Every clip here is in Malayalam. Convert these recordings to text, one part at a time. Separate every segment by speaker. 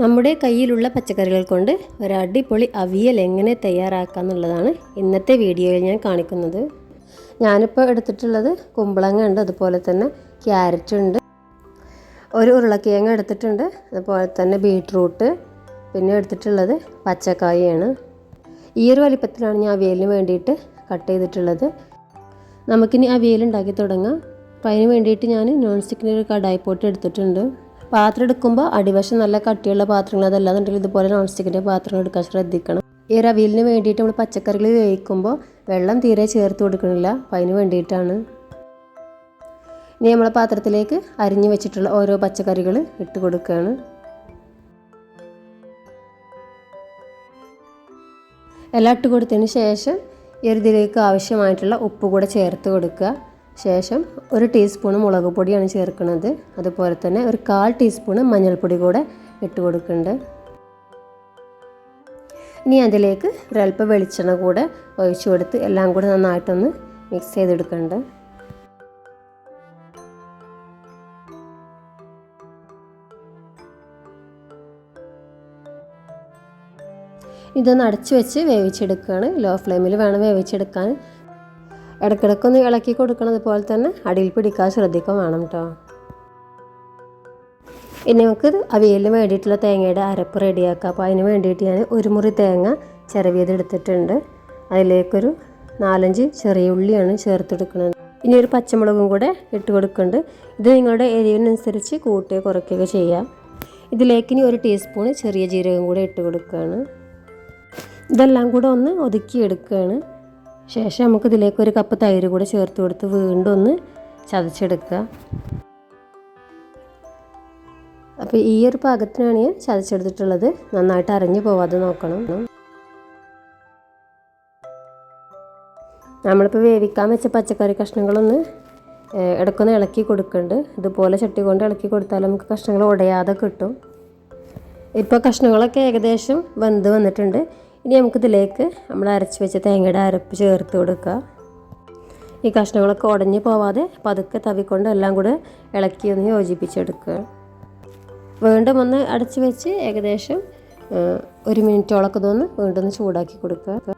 Speaker 1: നമ്മുടെ കയ്യിലുള്ള പച്ചക്കറികൾ കൊണ്ട് ഒരു അടിപൊളി അവിയൽ എങ്ങനെ തയ്യാറാക്കാം എന്നുള്ളതാണ് ഇന്നത്തെ വീഡിയോയിൽ ഞാൻ കാണിക്കുന്നത്. ഞാനിപ്പോൾ എടുത്തിട്ടുള്ളത് കുമ്പളങ്ങ ഉണ്ട് അതുപോലെ തന്നെ ക്യാരറ്റ് ഉണ്ട് ഒരു ഉരുളക്കിഴങ്ങ് എടുത്തിട്ടുണ്ട് അതുപോലെ തന്നെ ബീട്രൂട്ട് പിന്നെ എടുത്തിട്ടുള്ളത് പച്ചക്കായാണ്. ഈ ഒരു വലിപ്പത്തിലാണ് ഞാൻ അവിയലിന് വേണ്ടിയിട്ട് കട്ട് ചെയ്തിട്ടുള്ളത്. നമുക്കിനി അവിയൽ ഉണ്ടാക്കി തുടങ്ങാം. അപ്പോൾ അതിന് വേണ്ടിയിട്ട് ഞാൻ നോൺ സ്റ്റിക്കിന്റെ ഒരു കടായി പോട്ട് എടുത്തിട്ടുണ്ട്. പാത്രം എടുക്കുമ്പോൾ അടിവശം നല്ല കട്ടിയുള്ള പാത്രങ്ങൾ അതല്ലാന്നുണ്ടെങ്കിൽ ഇതുപോലെ നോൺ സ്റ്റിക്കിന്റെ പാത്രം എടുക്കാൻ ശ്രദ്ധിക്കണം. ഈ അവിയലിന് വേണ്ടിയിട്ട് നമ്മൾ പച്ചക്കറികൾ വേവിക്കുമ്പോൾ വെള്ളം തീരെ ചേർത്ത് കൊടുക്കണില്ല അപ്പം അതിന് വേണ്ടിയിട്ടാണ്. ഇനി നമ്മൾ പാത്രത്തിലേക്ക് അരിഞ്ഞു വെച്ചിട്ടുള്ള ഓരോ പച്ചക്കറികൾ ഇട്ട് കൊടുക്കുകയാണ് എല്ലാം ഇട്ട് കൊടുത്തതിന് ശേഷം ഈ ഒരു ഇതിലേക്ക് ആവശ്യമായിട്ടുള്ള ഉപ്പ് കൂടെ ചേർത്ത് കൊടുക്കുക. ശേഷം ഒരു ടീസ്പൂൺ മുളക് പൊടിയാണ് ചേർക്കുന്നത്. അതുപോലെ തന്നെ ഒരു കാൽ ടീസ്പൂൺ മഞ്ഞൾപ്പൊടി കൂടെ ഇട്ട് കൊടുക്കുന്നുണ്ട്. ഇനി അതിലേക്ക് ഒരല്പം വെളിച്ചെണ്ണ കൂടെ ഒഴിച്ചു കൊടുത്ത് എല്ലാം കൂടെ നന്നായിട്ടൊന്ന് മിക്സ് ചെയ്തെടുക്കുന്നുണ്ട്. ഇതൊന്ന് അടച്ചു വെച്ച് വേവിച്ചെടുക്കുകയാണ്. ലോ ഫ്ലെയിമിൽ വേണം വേവിച്ചെടുക്കാൻ. ഇടയ്ക്കിടയ്ക്കൊന്ന് ഇളക്കി കൊടുക്കണത് പോലെ തന്നെ അടിയിൽ പിടിക്കാൻ ശ്രദ്ധിക്കാൻ വേണം കേട്ടോ ഇനി നമുക്ക് അവിയലിന് വേണ്ടിയിട്ടുള്ള തേങ്ങയുടെ അരപ്പ് റെഡിയാക്കാം. അപ്പോൾ അതിന് വേണ്ടിയിട്ട് ഞാൻ ഒരു മുറി തേങ്ങ ചിരവിയതെടുത്തിട്ടുണ്ട് അതിലേക്കൊരു നാലഞ്ച് ചെറിയ ഉള്ളിയാണ് ചേർത്തെടുക്കുന്നത്. ഇനി ഒരു പച്ചമുളകും കൂടെ ഇട്ട് കൊടുക്കുന്നുണ്ട്. ഇത് നിങ്ങളുടെ എരിവിനനുസരിച്ച് കൂട്ടുകയോ കുറയ്ക്കുകയോ ചെയ്യാം. ഇതിലേക്ക് ഇനി ഒരു ടീസ്പൂൺ ചെറിയ ജീരകം കൂടെ ഇട്ട് കൊടുക്കുകയാണ്. ഇതെല്ലാം കൂടെ ഒന്ന് ഒതുക്കിയെടുക്കുകയാണ്. ശേഷം നമുക്ക് ഇതിലേക്ക് ഒരു കപ്പ് തൈര് കൂടെ ചേർത്ത് കൊടുത്ത് വീണ്ടും ഒന്ന് ചതച്ചെടുക്കുക. അപ്പോൾ ഈ ഒരു പാകത്തിനാണ് ഞാൻ ചതച്ചെടുത്തിട്ടുള്ളത്. നന്നായിട്ട് അരഞ്ഞു പോവാതെ നോക്കണം. നമ്മളിപ്പോൾ വേവിക്കാൻ വെച്ച പച്ചക്കറി കഷ്ണങ്ങളൊന്ന് ഇടയ്ക്കൊന്ന് ഇളക്കി കൊടുക്കുന്നുണ്ട് ഇതുപോലെ ചട്ടി കൊണ്ട് ഇളക്കി കൊടുത്താൽ നമുക്ക് കഷ്ണങ്ങൾ ഉടയാതെ കിട്ടും. ഇപ്പോൾ കഷ്ണങ്ങളൊക്കെ ഏകദേശം വെന്ത് വന്നിട്ടുണ്ട്. ഇനി നമുക്കിതിലേക്ക് നമ്മൾ അരച്ച് വെച്ച തേങ്ങയുടെ അരപ്പ് ചേർത്ത് കൊടുക്കുക. ഈ കഷ്ണങ്ങളൊക്കെ ഉടഞ്ഞു പോവാതെ പതുക്കെ തവിക്കൊണ്ട് എല്ലാം കൂടെ ഇളക്കി ഒന്ന് യോജിപ്പിച്ചെടുക്കുക. വീണ്ടും ഒന്ന് അടച്ച് വെച്ച് ഏകദേശം ഒരു മിനിറ്റോളൊക്കെ ഇതൊന്ന് വീണ്ടും ഒന്ന് ചൂടാക്കി കൊടുക്കുക.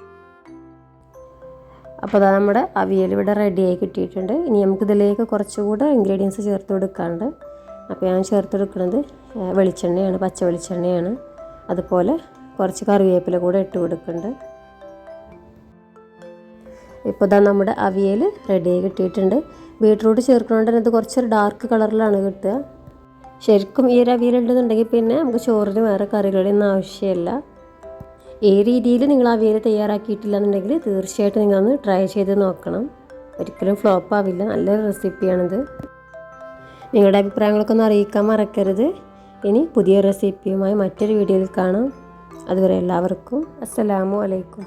Speaker 1: അപ്പോൾ അതാ നമ്മുടെ അവിയൽ ഇവിടെ റെഡിയായി കിട്ടിയിട്ടുണ്ട്. ഇനി നമുക്കിതിലേക്ക് കുറച്ചുകൂടെ ഇൻഗ്രീഡിയൻസ് ചേർത്ത് കൊടുക്കാണ്ട് അപ്പോൾ ഞാൻ ചേർത്ത് കൊടുക്കുന്നത് വെളിച്ചെണ്ണയാണ് പച്ച വെളിച്ചെണ്ണയാണ് അതുപോലെ കുറച്ച് കറിവേപ്പില കൂടെ ഇട്ട് കൊടുക്കുന്നുണ്ട് ഇപ്പോൾ ഇതാ നമ്മുടെ അവിയൽ റെഡിയായി കിട്ടിയിട്ടുണ്ട്. ബീട്രൂട്ട് ചേർക്കുന്നതുകൊണ്ട് തന്നെ ഇത് കുറച്ചൊരു ഡാർക്ക് കളറിലാണ് കിട്ടുക. ശരിക്കും ഈ ഒരു അവിയൽ ഉണ്ടെന്നുണ്ടെങ്കിൽ പിന്നെ നമുക്ക് ചോറിന് വേറെ കറികളൊന്നും ആവശ്യമില്ല. ഈ രീതിയിൽ നിങ്ങൾ അവിയൽ തയ്യാറാക്കിയിട്ടില്ല എന്നുണ്ടെങ്കിൽ തീർച്ചയായിട്ടും നിങ്ങളൊന്ന് ട്രൈ ചെയ്ത് നോക്കണം. ഒരിക്കലും ഫ്ലോപ്പ് ആവില്ല. നല്ലൊരു റെസിപ്പിയാണിത് നിങ്ങളുടെ അഭിപ്രായങ്ങളൊക്കെ ഒന്ന് അറിയിക്കാൻ മറക്കരുത്. ഇനി പുതിയ റെസിപ്പിയുമായി മറ്റൊരു വീഡിയോയിൽ കാണാം. അതുവരെ എല്ലാവർക്കും അസ്സലാമു അലൈക്കും.